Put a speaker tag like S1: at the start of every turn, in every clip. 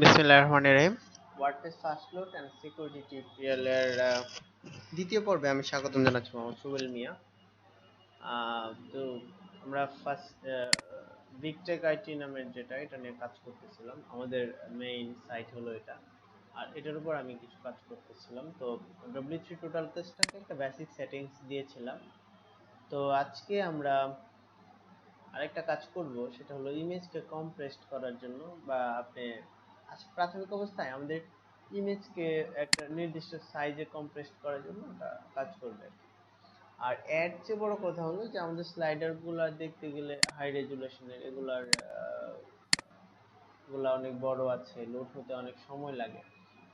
S1: বিসমিল্লাহির রহমানির রহিম। WordPress first load and security টিউটোরিয়ালের দ্বিতীয় পর্বে আমি স্বাগতম জানাচ্ছি মোহাম্মদ সুবেল মিয়া। তো আমরা ফার্স্ট বিগটেক আইটি নামের যেটা, এটা নিয়ে কাজ করতেছিলাম। আমাদের মেইন সাইট হলো এটা। আর এটার উপর আমি কিছু কাজ করতেছিলাম। তো ডব্লিউ থ্রি টোটাল কেসটাকে একটা বেসিক সেটিংস দিয়েছিলাম। তো আজকে আমরা আরেকটা কাজ করব, সেটা হলো ইমেজকে কম্প্রেসড করার জন্য, বা আপনি প্রাথমিক অবস্থায় আমাদের ইমেজকে একটা নির্দিষ্ট সাইজে কম্প্রেসড করার জন্য ওটা কাজ করবে আর এর চেয়ে বড় কথা হলো যে আমাদের স্লাইডারগুলা দেখতে গেলে হাই রেজুলেশনের এগুলার এগুলা অনেক বড় আছে লোড হতে অনেক সময় লাগে।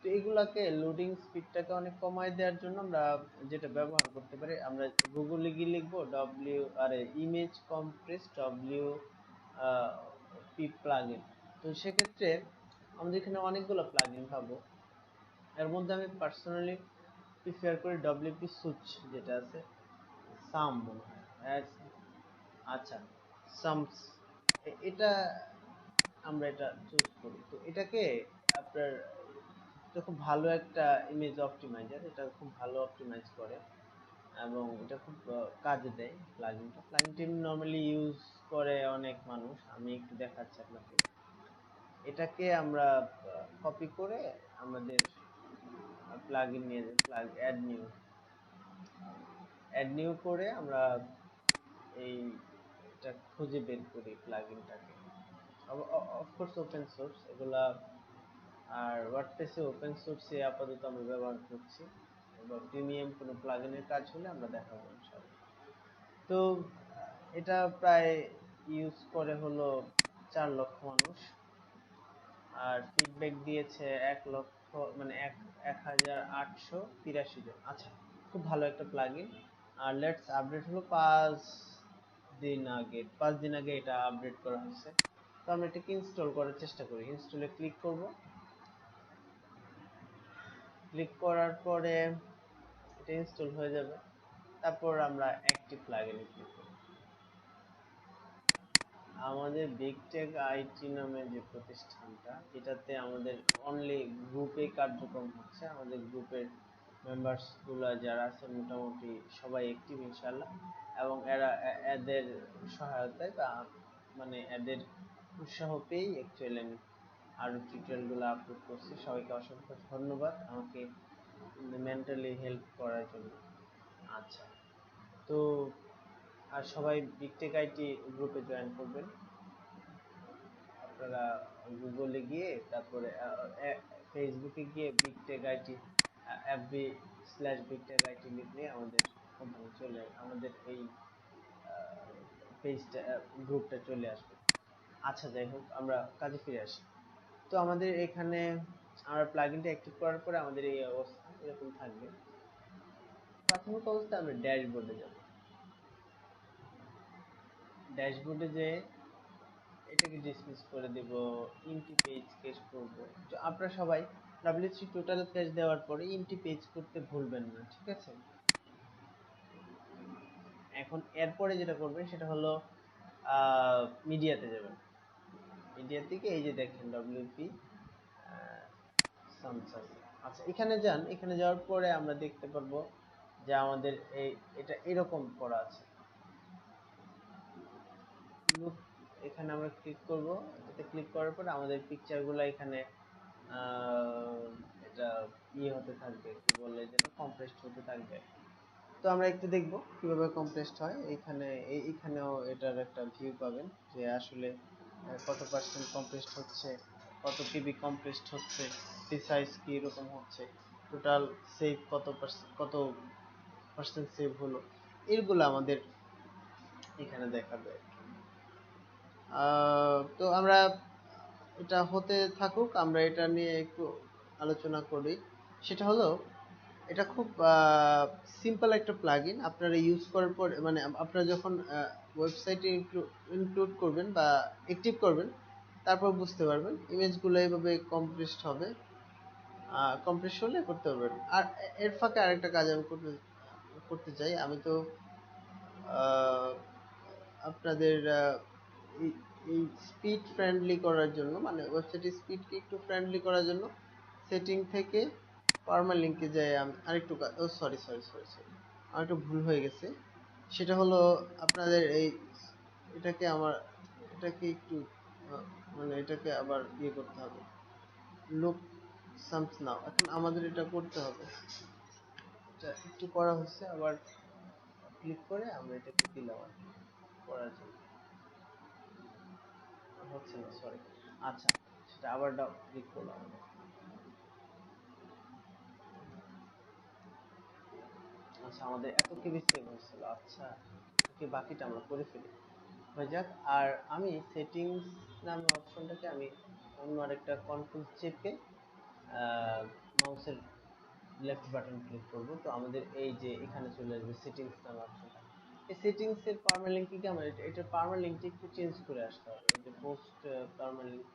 S1: তো এগুলাকে লোডিং স্পিডটাকে অনেক কমায় দেওয়ার জন্য আমরা যেটা ব্যবহার করতে পারি, আমরা গুগলে গিয়ে লিখব W R image compress W P plugin তো সেক্ষেত্রে আমাদের এখানে অনেকগুলো প্লাগইন পাবো। এর মধ্যে আমি পার্সোনালি প্রিফার করি ডব্লিউপি সুইচ যেটা আছে সাম মনে হয় আচ্ছা সামস এটা আমরা এটা চুজ করি। তো এটাকে আপনার, এটা খুব ভালো একটা ইমেজ অপটিমাইজার এটা খুব ভালো অপটিমাইজ করে এবং এটা খুব কাজে দেয় প্লাগইনটা প্লাগইনটি নর্মালি ইউজ করে অনেক মানুষ। আমি একটু দেখাচ্ছি আপনাকে। এটাকে আমরা কপি করে আমাদের প্লাগইন নিয়ে plug add new add new করে আমরা এই এটা খুঁজে বের করি প্লাগইনটাকে অফকোর্স ওপেন সোর্স এগুলা আর ওয়ার্ডপ্রেসে ওপেন সোর্সে আপাতত আমরা ব্যবহার করছি। এবং প্রিমিয়াম কোনো প্লাগইনের কাজ হলে আমরা দেখাবো ইনশাআল্লাহ। তো, এটা প্রায় ইউজ করে হলো চার লক্ষ মানুষ। আর ফিডব্যাক দিয়েছে এক লক্ষ মানে এক এক হাজার আটশো তিরাশি জন। আচ্ছা খুব ভালো একটা প্লাগইন আর লেটস আপডেট হলো পাঁচ দিন আগে। পাঁচ দিন আগে এটা আপডেট করা হয়েছে। তো আমরা এটাকে ইনস্টল করার চেষ্টা করি। ইনস্টলে ক্লিক করব। ক্লিক করার পরে এটা ইনস্টল হয়ে যাবে। তারপর আমরা অ্যাক্টিভ প্লাগইনে ক্লিক করব। আমাদের বিগ টেক আইটি নামে যে প্রতিষ্ঠানটা, এটাতে আমাদের অনলি গ্রুপে কার্যক্রম হচ্ছে। আমাদের গ্রুপের মেম্বার্সগুলা যারা আছে, মোটামুটি সবাই অ্যাক্টিভ ইনশাল্লাহ এবং এরা এদের সহায়তায় বা মানে এদের উৎসাহ পেয়েই অ্যাকচুয়ালি আমি আরও টিউটোরিয়ালগুলো আপলোড করছি। সবাইকে অসংখ্য ধন্যবাদ আমাকে মেন্টালি হেল্প করার জন্য। আচ্ছা তো আর সবাই বিগটেক আইটি গ্রুপে জয়েন করবেন। আপনারা গুগলে গিয়ে, তারপরে ফেসবুকে গিয়ে BigTech IT FB slash BigTech IT লিখলে আমাদের কোম্পানি চলে, আমাদের এই পেজটা গ্রুপটা চলে আসবে। আচ্ছা যাই হোক, আমরা কাজে ফিরে আসি। তো আমাদের এখানে আমরা প্লাগইনটা অ্যাক্টিভ করার পরে আমাদের এই অবস্থা এরকম থাকবে। প্রাথমিক অবস্থায় আমরা ড্যাশবোর্ডে যাব। ড্যাশবোর্ডে যে এটাকে ডিসমিস করে দেব ইনটি পেজ কেস করব। তো আপনারা সবাই ডব্লিউ3 টোটাল পেজ দেওয়ার পরে ইনটি পেজ করতে ভুলবেন না, ঠিক আছে? এখন এরপরে যেটা করবেন সেটা হলো মিডিয়াতে যাবেন। মিডিয়া থেকে এই যে দেখেন ডব্লিউপি সামসাস আচ্ছা এখানে যান, এখানে যাওয়ার পরে আমরা দেখতে পারব যে আমাদের এই, এটা এরকম করা আছে। Look এখানে আমরা ক্লিক করব। এতে ক্লিক করার পরে আমাদের পিকচারগুলো এখানে এটা ইয়ে হতে থাকবে। কি বলে যেন কম্প্রেসড হতে থাকবে। তো আমরা একটু দেখব কীভাবে কম্প্রেসড হয়। এখানে এখানেও এটার একটা ভিউ পাবেন যে আসলে কত পার্সেন্ট কম্প্রেসড হচ্ছে, কত পিবি কম্প্রেসড হচ্ছে সাইজ কি এরকম হচ্ছে টোটাল সেভ কত পার্সেন্ট কত পার্সেন্ট সেভ হলো, এগুলো আমাদের এখানে দেখাবে। তো আমরা এটা হতে থাকুক, আমরা এটা নিয়ে একটু আলোচনা করি। সেটা হলো, এটা খুব সিম্পল একটা প্লাগইন আপনারা ইউজ করার পর মানে আপ- আপনারা যখন ওয়েবসাইটে ইনক্লুড করবেন বা অ্যাক্টিভ করবেন, তারপর বুঝতে পারবেন। ইমেজগুলো এইভাবে কম্প্রেসড হবে। কম্প্রেস হলে করতে পারবেন। আর এর ফাঁকে আরেকটা কাজ আমি করতে করতে চাই। আমি তো আপনাদের এই স্পিড ফ্রেন্ডলি করার জন্য মানে ওয়েবসাইট স্পিডকে একটু ফ্রেন্ডলি করার জন্য সেটিং থেকে পারমালিঙ্কে যাই আমি। আরেকটু ও সরি সরি সরি সরি আমার একটু ভুল হয়ে গেছে। সেটা হলো আপনাদের এই এটাকে আমার, এটাকে একটু মানে এটাকে আবার ইয়ে করতে হবে। লুক সামস নাও এখন আমাদের এটা করতে হবে। এটা একটু করা হচ্ছে, আবার ক্লিক করে আমরা এটাকে দিলাম করার জন্য। হচ্ছে না সরি আচ্ছা সেটা আবার ক্লিক করলাম আচ্ছা আমাদের এত কেবি সেভ হয়েছিল আচ্ছা ওকে বাকিটা আমরা করে ফেলি। হয়ে যাক, আর আমি সেটিংস নামে অপশনটাকে আমি অন্য আরেকটা কন্ট্রোল চেপে মাউসের লেফট বাটন ক্লিক করব। তো আমাদের এই যে এখানে চলে আসবে সেটিংস নামে অপশনটা এই সেটিংস এর পার্মালিঙ্ক কি আমরা এটা পার্মালিঙ্কটা একটু চেঞ্জ করে আসতে হবে। যে পোস্ট পার্মালিঙ্ক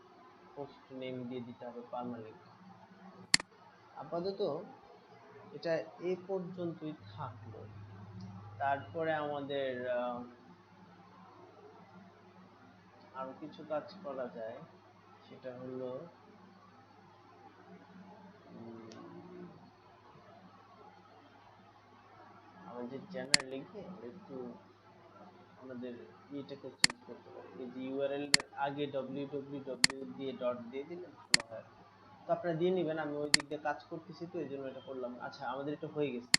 S1: পোস্ট নেম দিয়ে দিতে হবে পার্মালিঙ্ক আপাতত এটা এ পর্যন্তই থাকল। তারপরে আমাদের আরও কিছু কাজ করা যায়। সেটা হলো আমাদের জেনারেল লিখে একটু আমাদের ইয়েটাকে চেঞ্জ করতে পারি। এই যে ইউআরএল আগে www দিয়ে ডট দিয়ে দিলে ভালো হয় তো আপনারা দিয়ে নেবেন আমি ওই দিক দিয়ে কাজ করতেছি তো এই জন্য এটা করলাম আচ্ছা আমাদের এটা হয়ে গেছে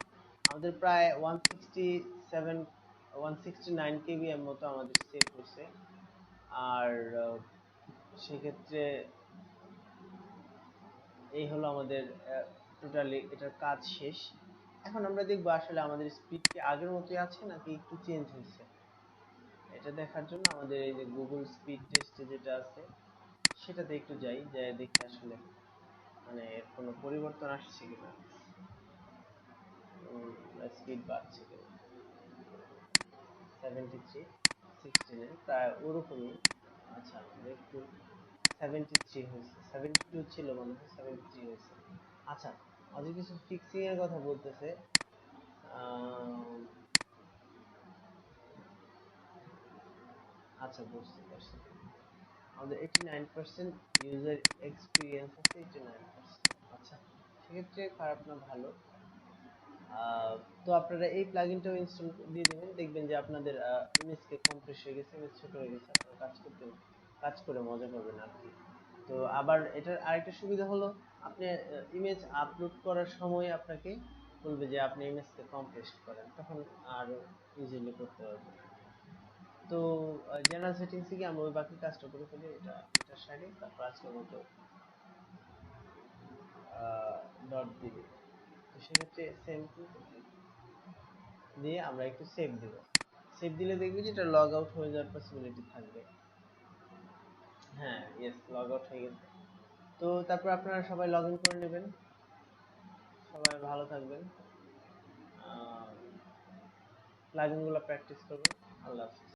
S1: আমাদের প্রায় one sixty seven one sixty nine KB এর মতো আমাদের সেভ হয়েছে আর সেক্ষেত্রে এই হলো আমাদের টোটালি এটার কাজ শেষ এখন আমরা দেখব আসলে আমাদের স্পিড কি আগের মতোই আছে নাকি একটু চেঞ্জ হয়েছে। এটা দেখার জন্য আমাদের এই যে গুগল স্পিড টেস্টে যেটা আছে, সেটাতে একটু যাই যাই দেখি আসলে মানে এর কোনো পরিবর্তন আসছে কিনা। স্পিড বাড়ছে কিনা। সেভেন্টি থ্রি সিক্সটি নাইন প্রায় ওরকমই। আচ্ছা একটু সেভেন্টি থ্রি হয়েছে। সেভেন্টি টু ছিল মনে হয় সেভেন্টি থ্রি হয়েছে। আচ্ছা আমাদের কিছু ফিক্সিং এর কথা বলতেছে। আচ্ছা বুঝতে পারছি। আমাদের eighty nine percent user experience আছে এইটি নাইন পার্সেন্ট আচ্ছা সেক্ষেত্রে খারাপ না, ভালো। তো আপনারা এই প্লাগইনটাও ইনস্টল দিয়ে দিবেন। দেখবেন যে আপনাদের ইমেজকে কম্প্রেস হয়ে গেছে ইমেজ ছোট হয়ে গেছে। আপনারা কাজ করতে, কাজ করে মজা পাবেন আর কি। তো আবার এটার আরেকটা সুবিধা হলো আপনি ইমেজ আপলোড করার সময় আপনাকে বলবে যে আপনি ইমেজকে কম্প্রেস করেন, তখন আরও ইজিলি করতে পারবেন তো জেনারেল সেটিংস থেকে আমরা ওই বাকি কাজটা করে ফেলি, এটা এটার সাইডে তারপর আজকের মতো ডট দিবি তো সেক্ষেত্রে সেম দিয়ে আমরা একটু সেভ দিব। সেভ দিলে দেখবি যে এটা লগ আউট হয়ে যাওয়ার পসিবিলিটি থাকবে। হ্যাঁ ইয়েস লগ আউট হয়ে গেছে। তো তারপর আপনারা সবাই লগ করে নেবেন। সবাই ভালো থাকবেন। লাগিনগুলো প্র্যাকটিস করবেন। আল্লাহ হাফিজ।